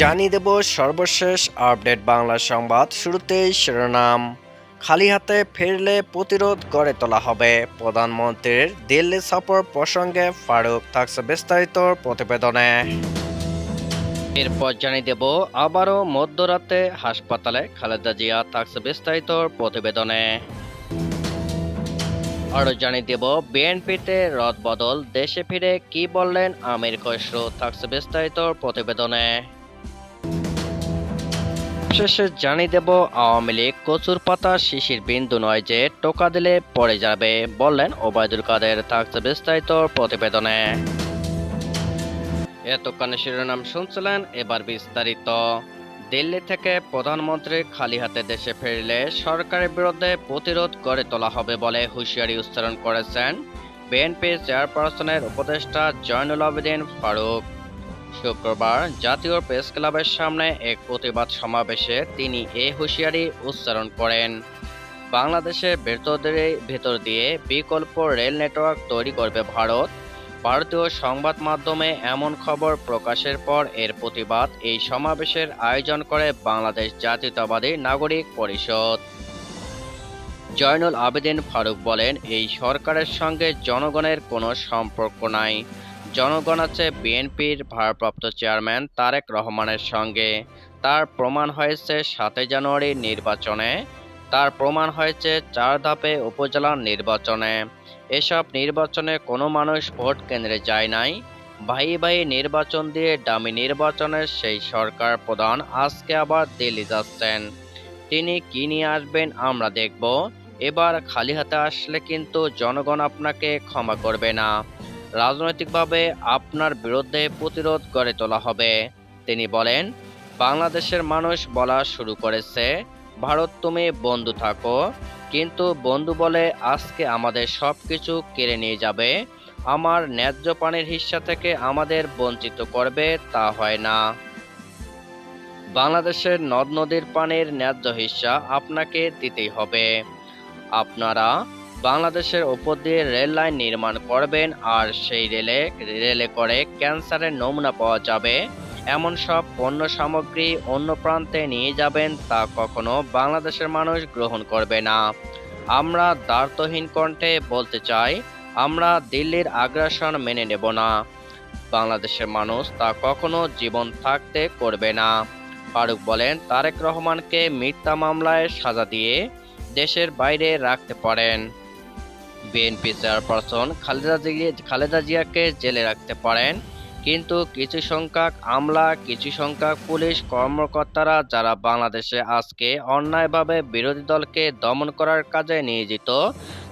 জানিয়ে দেব সর্বশেষ আপডেট বাংলা সংবাদ। শুরুতেই শিরোনাম। খালি হাতে ফিরলে প্রতিরোধ গড়ে তোলা হবে। প্রধানমন্ত্রীর দিল্লি সফর প্রসঙ্গে ফারুক থাকছে বিস্তারিত প্রতিবেদনে। এরপর জানিয়ে দেব, আবারও মধ্যরাতে হাসপাতালে খালেদা জিয়া থাকছে বিস্তারিত প্রতিবেদনে। আরও জানিয়ে দেব, বিএনপিতে রদবদল, দেশে ফিরে কি বললেন আমির খসরু থাকছে বিস্তারিত প্রতিবেদনে। শেষে জানিয়ে দেব, আওয়ামী লীগ কচুর পাতা শিশির বিন্দু নয় যে টোকা দিলে পড়ে যাবে, বললেন ওবায়দুল কাদের থাকছে বিস্তারিত প্রতিবেদনে। এতক্ষণে শিরোনাম শুনছিলেন এবার বিস্তারিত। দিল্লি থেকে প্রধানমন্ত্রী খালি হাতে দেশে ফিরলে সরকারের বিরুদ্ধে প্রতিরোধ গড়ে তোলা হবে বলে হুঁশিয়ারি উচ্চারণ করেছেন বিএনপি চেয়ারপারসনের উপদেষ্টা জয়নুল আবেদিন ফারুক। শুক্রবার জাতীয় প্রেস ক্লাবের সামনে এক প্রতিবাদ সমাবেশে তিনি এ হুঁশিয়ারি উচ্চারণ করেন। বাংলাদেশের ভেতর ভেতর দিয়ে বিকল্প রেল নেটওয়ার্ক তৈরি করবে ভারত। ভারতীয় সংবাদ মাধ্যমে এমন খবর প্রকাশের পর এর প্রতিবাদ এই সমাবেশের আয়োজন করে বাংলাদেশ জাতীয়তাবাদী নাগরিক পরিষদ। জয়নুল আবেদিন ফারুক বলেন, এই সরকারের সঙ্গে জনগণের কোনো সম্পর্ক নাই। জনগণ আছে বিএনপির ভারপ্রাপ্ত চেয়ারম্যান তারেক রহমানের সঙ্গে। তার প্রমাণ হয়েছে সাতই জানুয়ারি নির্বাচনে। তার প্রমাণ হয়েছে চার ধাপে উপজেলা নির্বাচনে। এসব নির্বাচনে কোনো মানুষ ভোট কেন্দ্রে যায় নাই। ভাই ভাই নির্বাচন দিয়ে ডামি নির্বাচনের সেই সরকার প্রধান আজকে আবার দিল্লি যাচ্ছেন। তিনি কি নিয়ে আসবেন আমরা দেখব। এবার খালি হাতে আসলে কিন্তু জনগণ আপনাকে ক্ষমা করবে না। রাজনৈতিকভাবে আপনার বিরুদ্ধে প্রতিরোধ গড়ে তোলা হবে। তিনি বলেন, বাংলাদেশের মানুষ বলা শুরু করেছে, ভারত তুমি বন্ধু থাকো, কিন্তু বন্ধু বলে আজকে আমাদের সব কিছু কেড়ে নিয়ে যাবে। আমার ন্যায্য পানির হিস্সা থেকে আমাদের বঞ্চিত করবে, তা হয় না। বাংলাদেশের নদ নদীর পানির ন্যায্য হিস্সা আপনাকে দিতেই হবে। আপনারা বাংলাদেশের ওপর দিয়ে রেল লাইন নির্মাণ করবেন আর সেই রেলে রেলে করে ক্যান্সারের নমুনা পাওয়া যাবে। এমন সব পণ্য সামগ্রী অন্য প্রান্তে নিয়ে যাবেন তা কখনো বাংলাদেশের মানুষ গ্রহণ করবে না। আমরা দ্বার্থহীন কণ্ঠে বলতে চাই, আমরা দিল্লির আগ্রাসন মেনে নেব না। বাংলাদেশের মানুষ তা কখনো জীবন থাকতে করবে না। ফারুক বলেন, তারেক রহমানকে মিথ্যা মামলায় সাজা দিয়ে দেশের বাইরে রাখতে পারেন। বিএনপি চেয়ারপারসন খালেদা জিয়া খালেদা জিয়াকে জেলে রাখতে পারেন। কিন্তু কিছু সংখ্যক আমলা, কিছু সংখ্যক পুলিশ কর্মকর্তারা যারা বাংলাদেশে আজকে অন্যায়ভাবে বিরোধী দলকে দমন করার কাজে নিয়োজিত,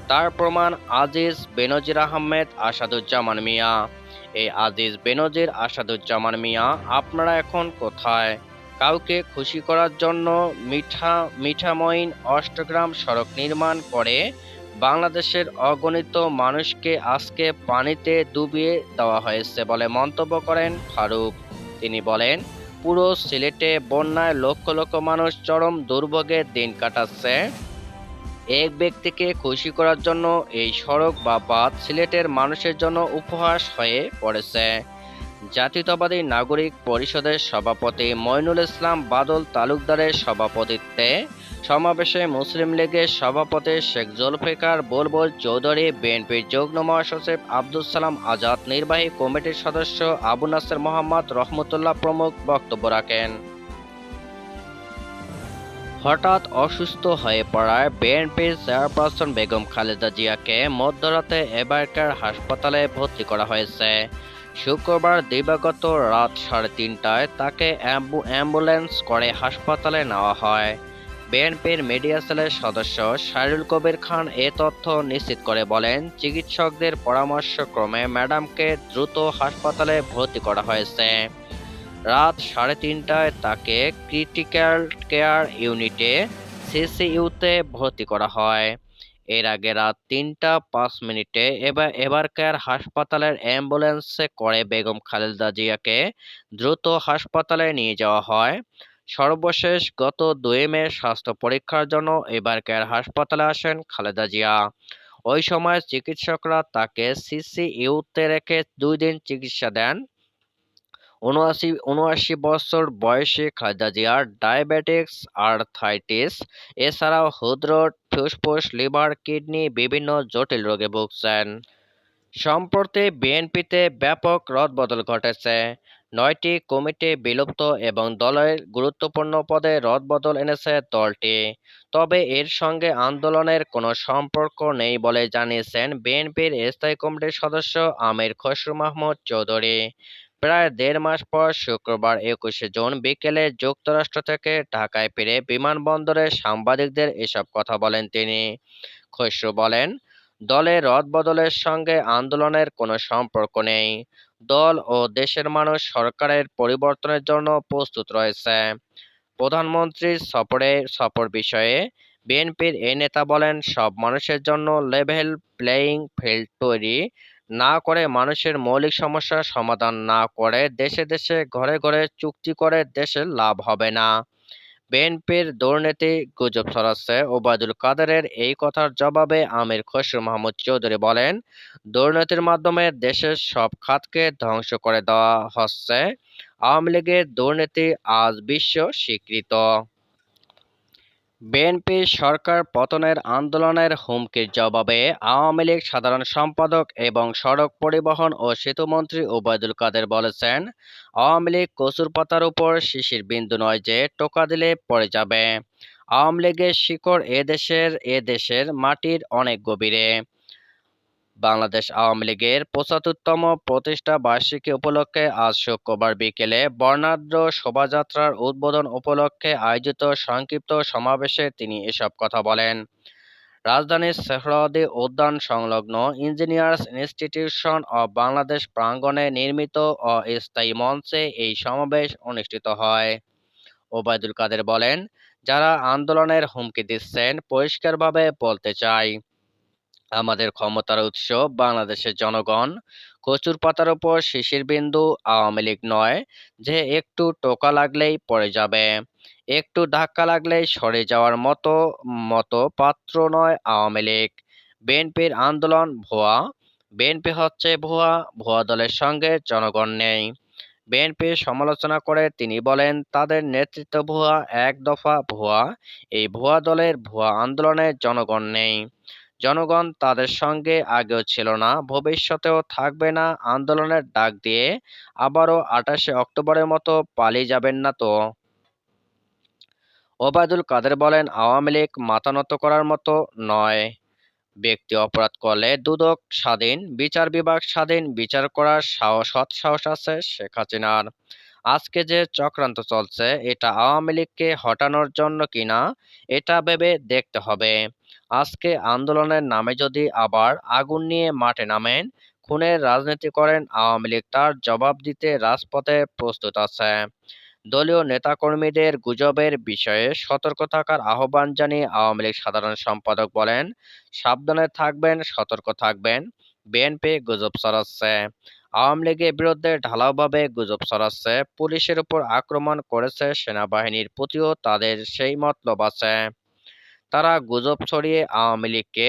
তার প্রমাণ আজিজ বেনজির আহমেদ আসাদুজ্জামান মিয়া। এই আজিজ বেনজির আসাদুজ্জামান মিয়া আপনারা এখন কোথায়? কাউকে খুশি করার জন্য মিঠা মিঠামইন অষ্টগ্রাম সড়ক নির্মাণ করে বাংলাদেশের অগণিত মানুষকে আজকে পানিতে ডুবিয়ে দেওয়া হয়েছে বলে মন্তব্য করেন ফারুক। তিনি বলেন, পুরো সিলেটে বন্যায় লক্ষ লক্ষ মানুষ চরম দুর্ভোগে দিন কাটাচ্ছে। এক ব্যক্তিকে খুশি করার জন্য এই সড়ক বা বাঁধ সিলেটের মানুষের জন্য উপহাস হয়ে পড়েছে। জাতীয়তাবাদী নাগরিক পরিষদের সভাপতি মইনুল ইসলাম বাদল তালুকদারের সভাপতিত্বে সমাবেশে মুসলিম লীগের সভাপতি শেখ জুলফিকার বুলবুল চৌধুরী, বিএনপির যুগ্ম মহাসচিব আব্দুল সালাম আজাদ, নির্বাহী কমিটির সদস্য আবু নাসের মোহাম্মদ রহমতুল্লাহ প্রমুখ বক্তব্য রাখেন। হঠাৎ অসুস্থ হয়ে পড়ায় বিএনপির চেয়ারপারসন বেগম খালেদা জিয়াকে মধ্যরাতে এবারকার হাসপাতালে ভর্তি করা হয়েছে। শুক্রবার দিবাগত রাত সাড়ে তিনটায় তাকে অ্যাম্বু- অ্যাম্বুলেন্স করে হাসপাতালে নেওয়া হয়। বিএনপির মিডিয়া সেলের সদস্য শাহরুল কবির খান এ তথ্য নিশ্চিত করে বলেন, চিকিৎসকদের পরামর্শক্রমে ম্যাডামকে দ্রুত হাসপাতালে ভর্তি করা হয়েছে। রাত সাড়ে তিনটায় তাকে ক্রিটিক্যাল কেয়ার ইউনিটে সিসিইউতে ভর্তি করা হয়। এর আগে রাত তিনটা পাঁচ মিনিটে এবার এবারকার হাসপাতালের অ্যাম্বুলেন্সে করে বেগম খালেদা জিয়াকে দ্রুত হাসপাতালে নিয়ে যাওয়া হয়। সর্বশেষ গত দুই মে স্বাস্থ্য পরীক্ষার জন্য এবারকার হাসপাতালে আসেন খালেদা জিয়া। ওই সময় চিকিৎসকরা তাকে সিসিইউতে রেখে দুই দিন চিকিৎসা দেন। উনআশি উনআশি বছর বয়সী খালেদা জিয়ার ডায়াবেটিক্স, আর্থাইটিস, এছাড়াও হৃদরোগ, ফুসফুস, লিভার, কিডনি, বিভিন্ন জটিল রোগে ভুগছেন। সম্প্রতি বিএনপিতে ব্যাপক রদবদল ঘটেছে। নয়টি কমিটি বিলুপ্ত এবং দলের গুরুত্বপূর্ণ পদে রদবদল এনেছে দলটি। তবে এর সঙ্গে আন্দোলনের কোনো সম্পর্ক নেই বলে জানিয়েছেন বিএনপির স্থায়ী কমিটির সদস্য আমির খসরু মাহমুদ চৌধুরী। প্রায় দেড় মাস পর শুক্রবার একুশে জুন বিকেলে যুক্তরাষ্ট্র থেকে ঢাকায় ফিরে বিমানবন্দরে সাংবাদিকদের এসব কথা বলেন তিনি। খসরু বলেন দলের রদবদলের সঙ্গে আন্দোলনের কোনো সম্পর্ক নেই। দল ও দেশের মানুষ সরকারের পরিবর্তনের জন্য প্রস্তুত রয়েছে। প্রধানমন্ত্রীর সফরে সফর বিষয়ে বিএনপির এই নেতা বলেন, সব মানুষের জন্য লেভেল প্লেয়িং ফিল্ড তৈরি না করে মানুষের মৌলিক সমস্যার সমাধান না করে দেশে দেশে ঘরে ঘরে চুক্তি করে দেশের লাভ হবে না। বিএনপির দুর্নীতি গুজব ছড়াচ্ছে। ওবায়দুল কাদেরের এই কথার জবাবে আমির খসরু মাহমুদ চৌধুরী বলেন, দুর্নীতির মাধ্যমে দেশের সব খাতকে ধ্বংস করে দেওয়া হচ্ছে। আওয়ামী লীগের দুর্নীতি আজ বিশ্ব স্বীকৃত। বিএনপি সরকার পতনের আন্দোলনের হুমকির জবাবে আওয়ামী লীগ সাধারণ সম্পাদক এবং সড়ক পরিবহন ও সেতুমন্ত্রী ওবায়দুল কাদের বলেছেন, আওয়ামী লীগ কচুর পাতার উপর শিশির বিন্দু নয় যে টোকা দিলে পড়ে যাবে। আওয়ামী লীগের শিকড় এ দেশের এ দেশের মাটির অনেক গভীরে। বাংলাদেশ আওয়ামী লীগের পঁচাত্তরতম প্রতিষ্ঠা বার্ষিকী উপলক্ষে আজ শুক্রবার বিকেলে বর্ণাঢ্য শোভাযাত্রার উদ্বোধন উপলক্ষে আয়োজিত সংক্ষিপ্ত সমাবেশে তিনি এসব কথা বলেন। রাজধানীর সেহরাওয়ার্দী উদ্যান সংলগ্ন ইঞ্জিনিয়ার্স ইনস্টিটিউশন অব বাংলাদেশ প্রাঙ্গণে নির্মিত অস্থায়ী মঞ্চে এই সমাবেশ অনুষ্ঠিত হয়। ওবায়দুল কাদের বলেন, যারা আন্দোলনের হুমকি দিচ্ছেন, পরিষ্কারভাবে বলতে চাই। আমাদের ক্ষমতার উৎস বাংলাদেশের জনগণ। কচুর পাতার উপর শিশির বিন্দু, আওয়ামী লীগ নয়, যে একটু টোকা লাগলেই পড়ে যাবে। একটু ধাক্কা লাগলেই সরে যাওয়ার মতো মতো পাত্র নয় আওয়ামী লীগ। বিএনপির আন্দোলন ভুয়া। বিএনপি হচ্ছে ভুয়া ভুয়া দলের সঙ্গে জনগণ নেই। বিএনপির সমালোচনা করে তিনি বলেন, তাদের নেতৃত্ব ভুয়া, এক দফা ভুয়া। এই ভুয়া দলের ভুয়া আন্দোলনে জনগণ নেই। জনগণ তাদের সঙ্গে আগেও ছিল না, ভবিষ্যতেও থাকবে না আন্দোলনের ডাক দিয়ে আবারও আঠাশে অক্টোবরের মতো পালিয়ে যাবেন না তো। ওবায়দুল কাদের বলেন, আওয়ামী লীগ মাথা নত করার মতো নয়। ব্যক্তি অপরাধ করলে দুদক স্বাধীন, বিচার বিভাগ স্বাধীন, বিচার করার সাহস, সৎ সাহস আছে শেখ হাসিনার। আজকে যে চক্রান্ত চলছে, এটা আওয়ামী লীগকে হটানোর জন্য কিনা, এটা ভেবে দেখতে হবে। আজকে আন্দোলনের নামে যদি আবার আগুন নিয়ে মাঠে নামেন খুনের রাজনীতি করেন আওয়ামী লীগ, তার জবাব দিতে রাজপথে প্রস্তুত আছে। দলীয় নেতাকর্মীদের গুজবের বিষয়ে সতর্ক থাকার আহ্বান জানিয়ে আওয়ামী লীগ সাধারণ সম্পাদক বলেন, সাবধানে থাকবেন, সতর্ক থাকবেন। বিএনপি গুজব ছড়াচ্ছে। আওয়ামী লীগের বিরুদ্ধে ঢালাওভাবে গুজব ছড়াচ্ছে, পুলিশের উপর আক্রমণ করেছে সেনাবাহিনীর প্রতিও তাদের সেই মতলব আছে। তারা গুজব ছড়িয়ে আওয়ামী লীগকে